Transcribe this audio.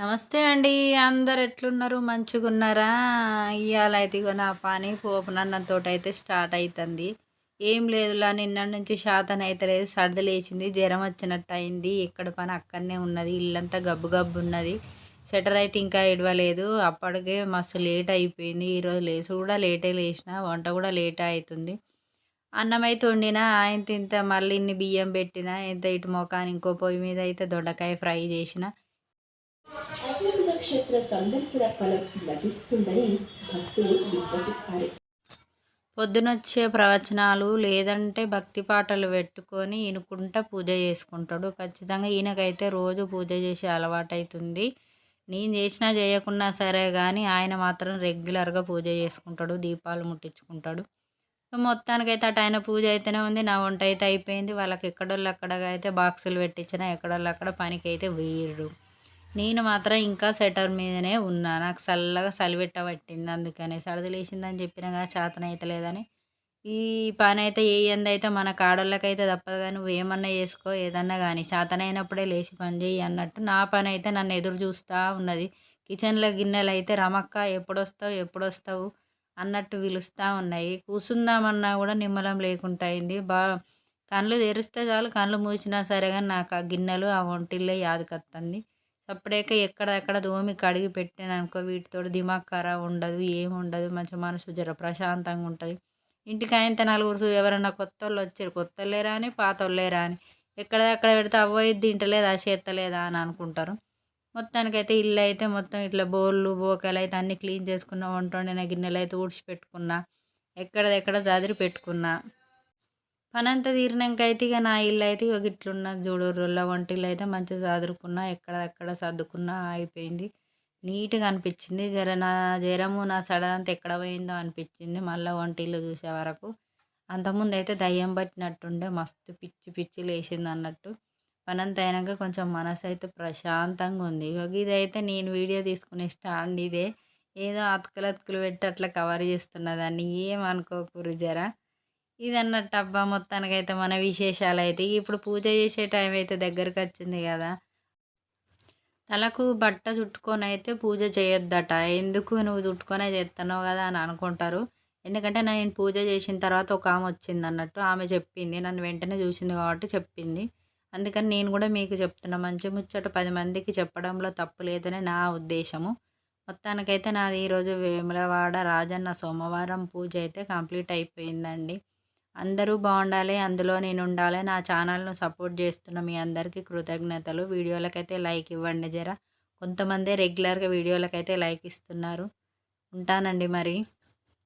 నమస్తే అండి. అందరు ఎట్లున్నారు? మంచిగున్నారా? ఇవాళ ఇదిగో ఇగో నా పని. పోపునన్నంతో అయితే స్టార్ట్ అవుతుంది ఏం లేదులా నిన్న నుంచి శాతం అయితే లేదు. సర్ది లేచింది. జ్వరం వచ్చినట్టు అయింది ఎక్కడ పని అక్కడనే ఉన్నది. ఇల్లంతా గబ్బు గబ్బు ఉన్నది. సెటర్ అయితే ఇంకా ఇడవలేదు. అప్పటికే మస్తు లేట్ అయిపోయింది. ఈరోజు లేచి కూడా లేటే లేచిన వంట కూడా లేట్ అవుతుంది అన్నం అయితే వండిన ఆయన తింత మళ్ళీ ఇన్ని బియ్యం పెట్టిన ఇంత ఇటు మొఖాన్ని ఇంకో పొయ్యి మీద అయితే దొండకాయ ఫ్రై చేసిన అపూర్వ సందర్శన ఫలం లభిస్తుందని భక్తులు విశ్వసిస్తారు. పొద్దునొచ్చే ప్రవచనాలు లేదంటే భక్తి పాటలు పెట్టుకొని ఈయనకుంటా పూజ చేసుకుంటాడు. ఖచ్చితంగా ఈయనకైతే రోజు పూజ చేసే అలవాటైతుంది. నేను చేసినా చేయకున్నా సరే కానీ ఆయన మాత్రం రెగ్యులర్గా పూజ చేసుకుంటాడు దీపాలు ముట్టించుకుంటాడు. మొత్తానికైతే అటు ఆయన పూజ అయితేనే ఉంది నా వంట అయితే అయిపోయింది. వాళ్ళకి ఎక్కడోళ్ళు అక్కడగా అయితే బాక్సులు పెట్టించిన ఎక్కడోళ్ళు అక్కడ పనికి అయితే వేయరు నేను మాత్రం ఇంకా సెటర్ మీదనే ఉన్నా. నాకు చల్లగా చలివెట్ట పట్టింది అందుకని సరది లేచిందని చెప్పిన కానీ చేతన అయితే లేదని. ఈ పని అయితే ఏ అయితే మన కాడోళ్ళకైతే తప్పదు కానీ నువ్వు ఏమన్నా చేసుకో ఏదన్నా కానీ. చేతనైనప్పుడే లేచి పని చేయి అన్నట్టు నా పని అయితే నన్ను ఎదురు చూస్తూ ఉన్నది. కిచెన్లో గిన్నెలు అయితే రమక్క ఎప్పుడు వస్తావు ఎప్పుడు వస్తావు అన్నట్టు పిలుస్తూ ఉన్నాయి. కూర్చుందామన్నా కూడా నిమ్మలం లేకుండా అయింది. బా కళ్ళు తెరిస్తే చాలు కళ్ళు మూసినా సరే కానీ నాకు ఆ గిన్నెలు ఆ వంటిల్లే యాదకొస్తుంది అప్పుడేక ఎక్కడెక్కడ దోమి కడిగి పెట్టాను అనుకో వీటితో దిమాగ్ ఖరాబ్ ఉండదు ఏమి ఉండదు మంచి మనసు జర ప్రశాంతంగా ఉంటుంది. ఇంటికి ఆయన నలుగురు ఎవరైనా కొత్త వాళ్ళు వచ్చారు కొత్త లేరా అని పాత వాళ్ళేరా అని. ఎక్కడెక్కడ పెడితే అవ్వయి తింటలేదా చేస్తలేదా అని అనుకుంటారు. మొత్తానికైతే ఇల్లు అయితే మొత్తం ఇట్లా బోళ్ళు బోకలు అయితే అన్నీ క్లీన్ చేసుకున్నా వంట వండిన గిన్నెలు అయితే ఊడ్చి పెట్టుకున్నా ఎక్కడెక్కడ చదిరి పెట్టుకున్నా. పనంతా తీరినాక అయితే ఇక నా ఇల్లు అయితే ఇక ఇట్లున్న చూడు వంటిల్లు అయితే మంచిగా చదురుకున్నా ఎక్కడెక్కడ సర్దుకున్నా అయిపోయింది. నీట్గా అనిపించింది. జర నా జ్వరము నా సడనంతా ఎక్కడ పోయిందో అనిపించింది. మళ్ళీ వంటిల్లు చూసే వరకు అంతకుముందు అయితే దయ్యం పట్టినట్టుండే మస్తు పిచ్చి పిచ్చి లేచింది అన్నట్టు. పనంత అయినాక కొంచెం మనసు అయితే ప్రశాంతంగా ఉంది. ఇక ఇదైతే నేను వీడియో తీసుకునే స్టాండ్ ఇదే. ఏదో అతుకులు అతుకులు పెట్టి అట్లా కవర్ చేస్తున్న దాన్ని ఏమనుకోకూరు జరా. ఇది అన్నట్టు అబ్బా మొత్తానికైతే మన విశేషాలు అయితే ఇప్పుడు పూజ చేసే టైం అయితే దగ్గరకు వచ్చింది కదా. తలకు బట్ట చుట్టుకొని అయితే పూజ చేయొద్దట. ఎందుకు నువ్వు చుట్టుకొనే చేస్తున్నావు కదా అని అనుకుంటారు. ఎందుకంటే నేను పూజ చేసిన తర్వాత ఒక ఆమె వచ్చింది అన్నట్టు. ఆమె చెప్పింది. నన్ను వెంటనే చూసింది కాబట్టి చెప్పింది. అందుకని నేను కూడా మీకు చెప్తున్నా మంచి ముచ్చట పది మందికి చెప్పడంలో తప్పు లేదని నా ఉద్దేశము. మొత్తానికైతే నాది ఈరోజు వేములవాడ రాజన్న సోమవారం పూజ అయితే కంప్లీట్ అయిపోయిందండి. అందరూ బాగుండాలి అందులో నేను ఉండాలి నా ఛానల్ను సపోర్ట్ చేస్తున్న మీ అందరికీ కృతజ్ఞతలు. వీడియోలకైతే లైక్ ఇవ్వండి జర. కొంతమంది రెగ్యులర్గా వీడియోలకైతే లైక్ ఇస్తున్నారు. ఉంటానండి మరి.